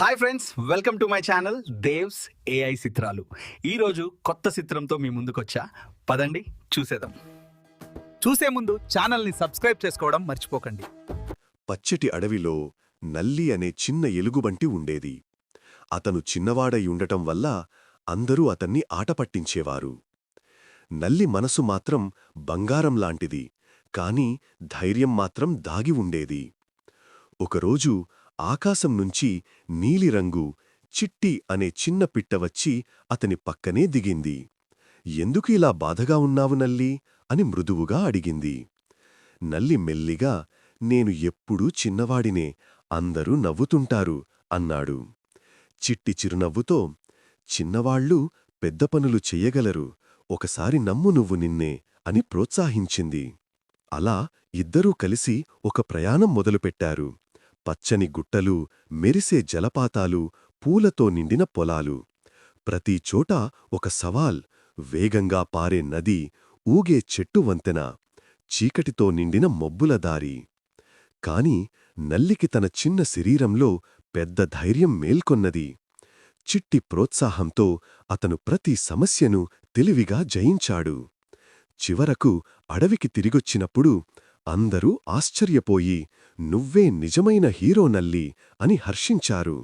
Hi friends welcome to my channel Devs AI చిత్రాలు ఈరోజు కొత్త చిత్రంతో మీ ముందుకొచ్చా పదండి చూసేద్దాం. చూసే ముందు ఛానల్ని సబ్స్క్రైబ్ చేసుకోవడం మర్చిపోకండి. పచ్చటి అడవిలో నల్లి అనే చిన్న ఎలుగుబంటి ఉండేది. అతను చిన్నవాడై ఉండటం వల్ల అందరూ అతన్ని ఆటపట్టించేవారు నల్లి మనసు మాత్రం బంగారం లాంటిది కాని ధైర్యం మాత్రం దాగి ఉండేది. ఒకరోజు ఆకాశం నుంచి నీలిరంగు చిట్టి అనే చిన్న పిట్ట వచ్చి అతని పక్కనే దిగింది. ఎందుకు ఇలా బాధగా ఉన్నావు నల్లి? అని మృదువుగా అడిగింది. నల్లి మెల్లిగా నేను ఎప్పుడూ చిన్నవాడినే అందరూ నవ్వుతుంటారు అన్నాడు. చిట్టి చిరునవ్వుతో చిన్నవాళ్ళు పెద్ద పనులు చెయ్యగలరు ఒకసారి నమ్ము నువ్వు నిన్నే అని ప్రోత్సాహించింది. అలా ఇద్దరూ కలిసి ఒక ప్రయాణం మొదలుపెట్టారు. పచ్చని గుట్టలు మెరిసే జలపాతాలు పూలతో నిండిన పొలాలు. ప్రతిచోటా ఒక సవాల్ వేగంగా పారే నది ఊగే చెట్టు వంతెన చీకటితో నిండిన మబ్బుల దారి. కాని నల్లికి తన చిన్న శరీరంలో పెద్ద ధైర్యం మేల్కొన్నది. చిట్టి ప్రోత్సాహంతో అతను ప్రతి సమస్యను తెలివిగా జయించాడు. చివరకు అడవికి తిరిగొచ్చినప్పుడు అందరూ ఆశ్చర్యపోయి నువ్వే నిజమైన హీరో నల్లి అని హర్షించారు.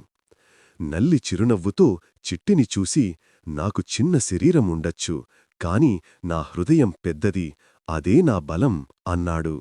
నల్లి చిరునవ్వుతో చిట్టిని చూసి నాకు చిన్న శరీరం ఉండొచ్చు కాని నా హృదయం పెద్దది అదే నా బలం అన్నాడు.